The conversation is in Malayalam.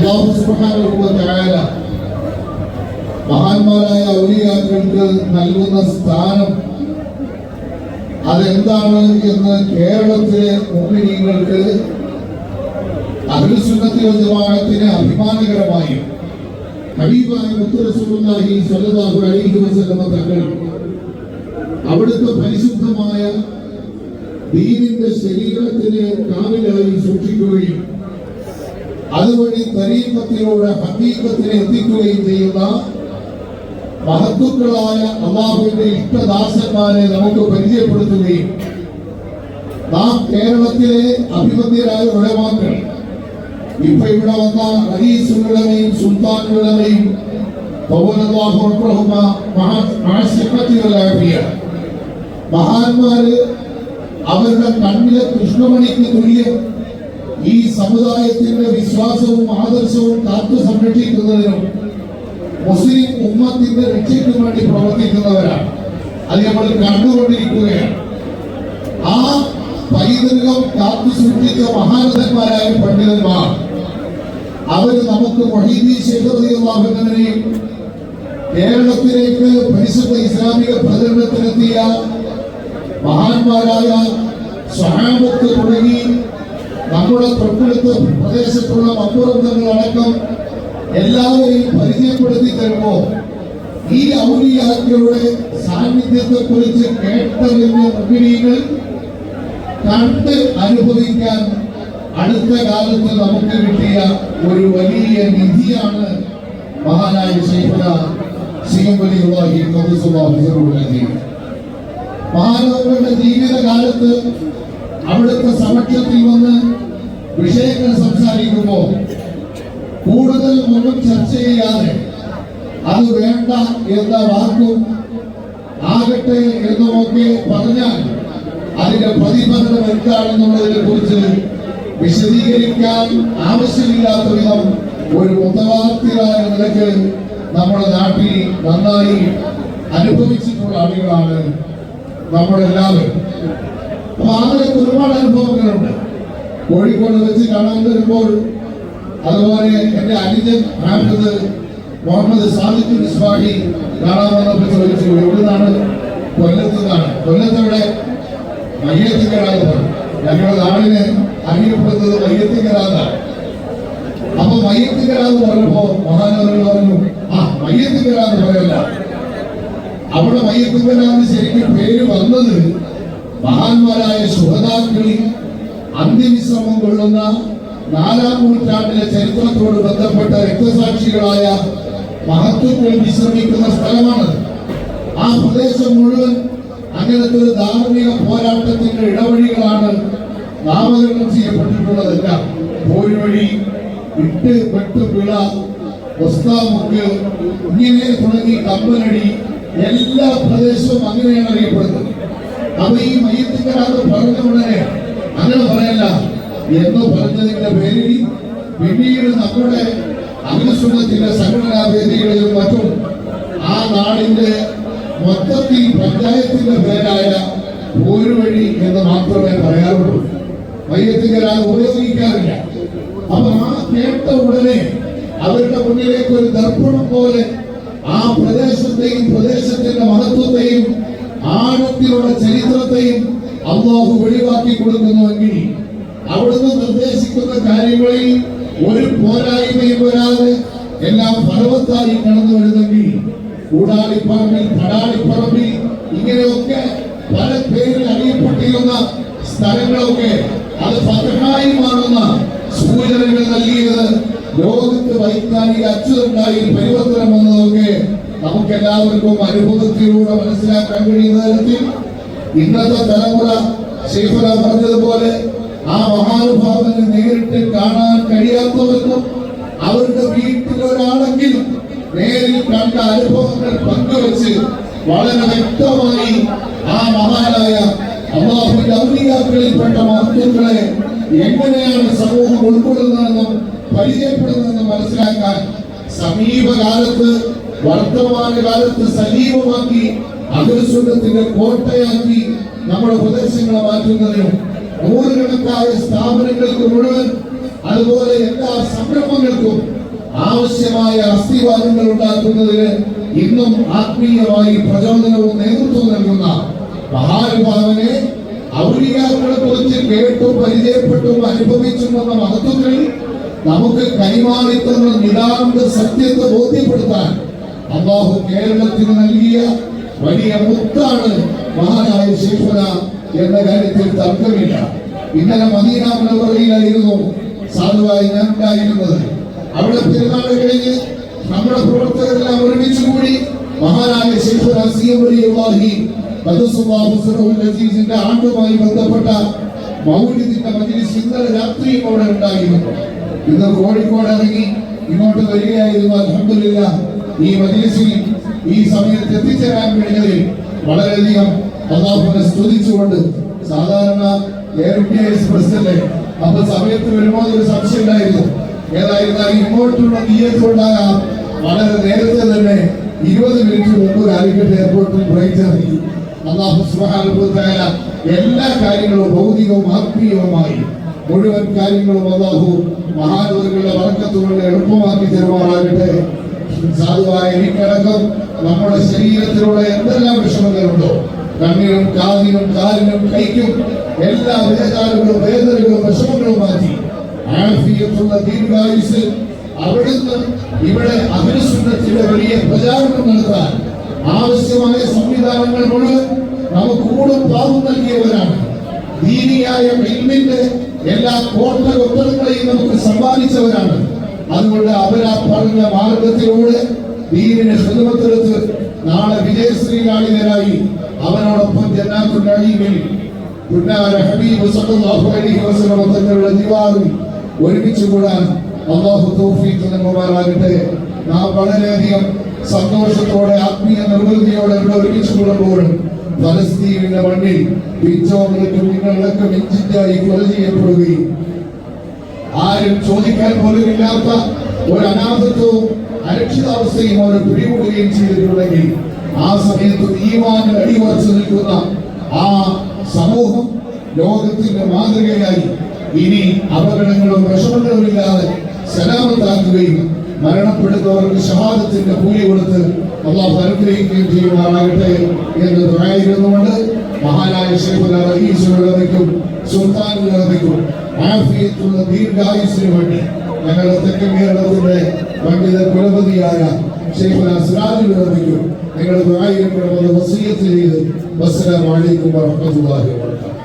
അള്ളാഹു സുബ്ഹാനഹുവതആല മഹാന്മാരായ ഔലിയാക്കൾക്ക് നൽകുന്ന സ്ഥാനം അതെന്താണ് എന്ന് കേരളത്തിലെ മുസ്ലിങ്ങൾക്ക് അഖിൽസുന്നത്തി ജമാഅത്തിന് ഹബീബായ മുത്തരസുല്ലാഹി സല്ലല്ലാഹു അലൈഹി വസല്ലമ തങ്ങൾ അവിടുത്തെ പരിശുദ്ധമായ ദീനിന്റെ ശരീരത്തിനെ കാവിലായി സൂക്ഷിക്കുകയും അതുവഴി തരീപത്തിലൂടെ ഹക്കീക്കത്തിനെ എത്തിക്കുകയും ചെയ്യുന്ന മഹത്തുക്കളായ അള്ളാഹുവിന്റെ ഇഷ്ടദാസന്മാരെ നമുക്ക് പരിചയപ്പെടുത്തുകയും നാം കേരളത്തിലെ അഭിമന്യരായ ഉടമാക്കൾ ഇപ്പൊ ഇവിടെ വന്ന റയീസുകളുടെയും സുൽത്താനുകളുടെയും മഹാന്മാര് അവരുടെ കണ്ണിലെ കൃഷ്ണമണിക്ക് തുല്യം ഈ സമുദായത്തിന്റെ വിശ്വാസവും ആദർശവും കാത്തു സംരക്ഷിക്കുന്നതിനും മുസ്ലിം ഉമ്മത്തിന്റെ രക്ഷയ്ക്കും വേണ്ടി പ്രവർത്തിക്കുന്നവരാണ്. അത് നമ്മൾ കണ്ടുകൊണ്ടിരിക്കുകയാണ്. ആ പൈതൃകം കാത്തു സൂക്ഷിച്ച മഹാരഥന്മാരായ പണ്ഡിതന്മാർ അവർ നമുക്ക് മൊഹീദി ശേഖറിയും കേരളത്തിലേക്ക് പരിശുദ്ധ ഇസ്ലാമിക പ്രചരണത്തിനെത്തിയ മഹാന്മാരായ സഹാബത്ത് തുടങ്ങി നമ്മുടെ തൊട്ടടുത്ത പ്രദേശത്തുള്ള മമ്പുറന്തങ്ങളടക്കം എല്ലാവരെയും പരിചയപ്പെടുത്തി തരുമ്പോ ഈ ഔലിയാക്കളുടെ സാന്നിധ്യത്തെ കുറിച്ച് കേട്ടറിഞ്ഞ മുഖിനികൾ കണ്ട് അനുഭവിക്കാൻ അടുത്ത കാലത്ത് നമുക്ക് കിട്ടിയ ഒരു വലിയ നിധിയാണ് മഹാനായ ശൈഖുന സിംഹബലിഹി കബുസുല്ലാഹി മഹാനവരുടെ ജീവിതകാലത്ത് അവിടുത്തെ സമക്ഷത്തിൽ വന്ന് വിഷയങ്ങൾ സംസാരിക്കുമ്പോൾ കൂടുതൽ ഒന്നും ചർച്ച ചെയ്യാതെ അത് വേണ്ട എന്ന വാക്കും ആകട്ടെ എന്നുമൊക്കെ പറഞ്ഞാൽ അതിന്റെ പ്രതിഫലനം എന്താണെന്നുള്ളതിനെ കുറിച്ച് വിശദീകരിക്കാൻ ആവശ്യമില്ലാത്ത വിധം ഒരു മുത്തവാർത്തിയായ നിലയ്ക്ക് നമ്മുടെ നാട്ടിൽ നന്നായി അനുഭവിച്ചിട്ടുള്ള ആളുകളാണ് നമ്മളെല്ലാവരും. അപ്പൊ അതിലൊക്കെ ഒരുപാട് അനുഭവങ്ങളുണ്ട്. കോഴിക്കോട് വെച്ച് കാണാൻ വരുമ്പോൾ അതുപോലെ എന്റെ അനുജൻ ഹാഫിദ് മുഹമ്മദ് സാദിഖ് ഇസ്മാഹി കാണാൻ വന്നപ്പോൾ ചോദിച്ചു എവിടുന്നാണ് കൊല്ലത്ത് നിന്നാണ് കൊല്ലത്തെവിടെ മയ്യത്തിങ്കരാന്ന് ഞങ്ങളുടെ നാടിന് അറിയപ്പെടുന്നത് മയ്യത്തിങ്കരാന്നാണ് അപ്പൊ മയ്യത്തിങ്കരാന്ന് പറഞ്ഞപ്പോ മഹാനവറുകൾ പറഞ്ഞു ആ മയ്യത്തിങ്കരാന്ന് പറയല്ല അവിടെ മയ്യത്തിങ്കരാന്ന് ശരിക്കും പേര് വന്നത് മഹാന്മാരായ സുഹതാക്കളിൽ അന്ത്യവിശ്രമം കൊള്ളുന്ന നാലാം നൂറ്റാണ്ടിലെ ചരിത്രത്തോട് ബന്ധപ്പെട്ട രക്തസാക്ഷികളായ മഹത്വങ്ങൾ വിശ്രമിക്കുന്ന സ്ഥലമാണ് ആ പ്രദേശം മുഴുവൻ അങ്ങനത്തെ ഒരു ധാർമ്മിക പോരാട്ടത്തിന്റെ ഇടവഴികളാണ് നാമകരണം ചെയ്യപ്പെട്ടിട്ടുള്ളതെല്ലാം വഴി ഇട്ട് വെട്ട് പിള ഒസ്താമുക്ക് ഇങ്ങനെ തുടങ്ങി കമ്പനടി എല്ലാ പ്രദേശവും അങ്ങനെയാണ് അറിയപ്പെടുന്നത്. അപ്പൊ ഈ മയ്യത്തിക്കരാത് പറഞ്ഞ ഉടനെ അങ്ങനെ പറയല്ല. എന്ന് പറഞ്ഞതിന്റെ പേരിൽ. പിന്നീട് നമ്മുടെ അഗ്നിസുഖത്തിന്റെ സംഘടനാ വേദികളിലും മറ്റും ആ നാടിന്റെ മൊത്തത്തിൽ പഞ്ചായത്തിന്റെ പേരായ ഒരു വഴി എന്ന് മാത്രമേ പറയാറുള്ളൂ. മയ്യത്തിങ്കരാ ഉപയോഗിക്കാറില്ല അപ്പൊ ആ കേട്ട ഉടനെ അവരുടെ മുന്നിലേക്ക് ഒരു ദർപ്പണം പോലെ ആ പ്രദേശത്തെയും പ്രദേശത്തിന്റെ മഹത്വത്തെയും ആഴത്തിലുള്ള ചരിത്രത്തെയും അള്ളാഹു വെളിവാക്കി കൊടുക്കുന്നുവെങ്കിൽ അവിടുന്ന് നിർദ്ദേശിക്കുന്ന കാര്യങ്ങളിൽ ഒരു പോരായ്മയും വരാതെ എല്ലാം ഫലവത്തായി കടന്നു വരുന്നെങ്കിൽ കൂടാളിപ്പറമ്പിൽ പടാളിപ്പറമ്പിൽ ഇങ്ങനെയൊക്കെ പല പേരിൽ അറിയപ്പെട്ടിരുന്ന സ്ഥലങ്ങളൊക്കെ അത് ഫതഹായി മാറുന്ന സൂചനകൾ നൽകിയത് ലോകത്ത് വൈജ്ഞാനിക അച്യുതണ്ടായി പരിവർത്തനം വന്നതൊക്കെ നമുക്ക് എല്ലാവർക്കും അനുഭവത്തിലൂടെ മനസ്സിലാക്കാൻ കഴിയുന്ന തരത്തിൽ ഇന്നത്തെ തലമുറ ശ്രീഫല പറഞ്ഞതുപോലെ ആ മഹാനുഭാവനെ നേരിട്ട് കാണാൻ കഴിയാത്തവർക്കും അവരുടെ വീട്ടിലൊരാളെങ്കിലും നേരിൽ കണ്ട അനുഭവങ്ങൾ പങ്കുവച്ച് വളരെ വ്യക്തമായി ആ മഹാനായ അള്ളാഹുവിന്റെ ഔലിയാക്കളിൽപ്പെട്ട മഹത്വങ്ങളെ എങ്ങനെയാണ് സമൂഹം ഉൾക്കൊള്ളുന്നതെന്നും പരിചയപ്പെടുന്നതെന്നും മനസ്സിലാക്കാൻ സമീപകാലത്ത് വർത്തമാനകാലത്ത് സജീവമാക്കി അഗ്രസുഖത്തിന്റെ കോട്ടയാക്കി നമ്മുടെ പ്രദേശങ്ങളെ മാറ്റുന്നതിനും നൂറുകണക്കായ സ്ഥാപനങ്ങൾക്ക് മുഴുവൻ അതുപോലെ എല്ലാ സംരംഭങ്ങൾക്കും ആവശ്യമായ അസ്ഥിവാദങ്ങൾ ഉണ്ടാക്കുന്നതിന് ഇന്നും ആത്മീയമായി പ്രചോദനവും നേതൃത്വം നൽകുന്ന മഹാനുഭാവനെ ഔലിയാക്കളെ കുറിച്ച് കേട്ടും പരിചയപ്പെട്ടും അനുഭവിച്ചും വന്ന മഹത്വങ്ങൾ നമുക്ക് കൈമാറിത്തന്ന നിതാന്ത സത്യത്തെ ബോധ്യപ്പെടുത്താൻ അള്ളാഹു കേരളത്തിന് നൽകിയ വലിയ മുത്താണ് മഹാനായ ശേഖന എന്ന കാര്യത്തിൽ തർക്കമില്ല. ഇന്നലെ മദീന മനോഹരയിലായിരുന്നു സാധുവായി ഞാൻ ഉണ്ടായിരുന്നത് അവിടെ പെരുന്നാൾ കഴിഞ്ഞ് നമ്മുടെ പ്രവർത്തകരെല്ലാം ഒരുമിച്ച് കൂടി മഹാനായ ശേഖന സി എം ആണ്ടുമായി ബന്ധപ്പെട്ട മൗലിദിന്റെ മജ്ലിസ് ഇന്നലെ രാത്രിയും അവിടെ ഉണ്ടായിരുന്നു. ഇന്ന് കോഴിക്കോട് ഇറങ്ങി ഇങ്ങോട്ട് വരികയായിരുന്നു. അലഹമില്ല ഈ മജ്ലിസിൽ ഈ സമയത്ത് എത്തിച്ചേരാൻ കഴിഞ്ഞതിൽ വളരെയധികം അള്ളാഹുവിനെ സ്തുതിച്ചുകൊണ്ട് സാധാരണ അപ്പൊ സമയത്ത് വരുമ്പോൾ ഒരു സംശയം ഉണ്ടായിരുന്നു. ഏതായിരുന്നാലും ഇങ്ങോട്ടുള്ള നീയത്തുണ്ടാകാം വളരെ നേരത്തെ തന്നെ ഇരുപത് മിനിറ്റ് മുമ്പ് കാലിക്കറ്റ് എയർപോർട്ടിൽ ഇറങ്ങി അള്ളാഹു സുഹാനുഭവത്തായ എല്ലാ കാര്യങ്ങളും ഭൗതികവും ആത്മീയവുമായി മുഴുവൻ കാര്യങ്ങളും അള്ളാഹു മഹാനവരുടെ വർക്കത്തുകൊണ്ട് എളുപ്പമാക്കി തരുമാറാകട്ടെ. സാധുവായ എനിക്കടക്കം നമ്മുടെ ശരീരത്തിലുള്ള എന്തെല്ലാം വിഷമങ്ങളുണ്ടോ? കണ്ണിനും കാതിനും കാലിനും കൈക്കും എല്ലാ വേദാലുകളും വേദനകളും വിഷമങ്ങളും മാറ്റി. ആഫിയത്തുള്ള ദീർഘായുസ് അവിടുന്ന് ഇവിടെ അഭിനസുന്നത്തിന്റെ വലിയ പ്രചാരണം നടത്താൻ ആവശ്യമായ സംവിധാനങ്ങൾ മുഴുവൻ നമുക്ക് കൂടും പാവം നൽകിയവരാണ്. ദീനിയായ ഇൽമിന്റെ എല്ലാ കോട്ടകൊത്തളങ്ങളെയും നമുക്ക് സമ്മാനിച്ചവരാണ്. അതുകൊണ്ട് അവരാ പറഞ്ഞ മാർഗത്തിലൂടെ ദീനിനെ ഹൃദമത്തെടുത്ത് നാളെ വിജയശ്രീലാളിതരായി അവനോടൊപ്പം ജന്നാത്തുണ്ടായിങ്കിൽ പുന്നാര ഒരുമിച്ച് കൂടാൻ അള്ളാഹു തൗഫീഖ് നൽകുമാറാകട്ടെ. നാം വളരെയധികം സന്തോഷത്തോടെ ആത്മീയ നിർവൃതിയോടെ ഇവിടെ ഒരുമിച്ച് കൂടുമ്പോഴും ഫലസ്തീനിന്റെ മണ്ണിൽ പിച്ചോങ്ങൾക്കും നിങ്ങളിലൊക്കെ മിഞ്ചിറ്റായി കൊല ചെയ്യപ്പെടുകയും ആരും ചോദിക്കാൻ പോലും ഇല്ലാത്ത ഒരു അനാഥത്വവും അരക്ഷിതാവസ്ഥയും അവർ പിടികൂടുകയും ചെയ്തിട്ടുണ്ടെങ്കിൽ ആ സമയത്ത് ഈമാനിൽ അടിയുറച്ചു നിൽക്കുന്ന ആ സമൂഹം ലോകത്തിന്റെ മാതൃകയായി ഇനി അപകടങ്ങളോ വിഷമങ്ങളോ ഇല്ലാതെ സലാമത്താക്കുകയും മരണപ്പെടുന്നവർക്ക് ഷഹാദത്തിന്റെ കൂലി കൊടുത്ത് അള്ളാഹു അനുഗ്രഹിക്കുകയും ചെയ്യുമാറാകട്ടെ എന്ന് പറയായിരുന്നുകൊണ്ട് മഹാനായ ശേഖുലറീശ്വരതയ്ക്കും സുൽത്താനുലതയ്ക്കും ആഫിയത്തുള്ള ദീർഘായുസിന് വേണ്ടി ഞങ്ങളുടെ തെക്കൻ കേരളത്തിന്റെ പണ്ഡിത കുലപതിയായ ശേഖുല സിറാജുലതയ്ക്കും ഞങ്ങൾ ആയിരം വസീയത്ത് ചെയ്ത് വസ്സലാമലൈക്കും വറഹ്മത്തുള്ളാഹി വബറകാതുഹു.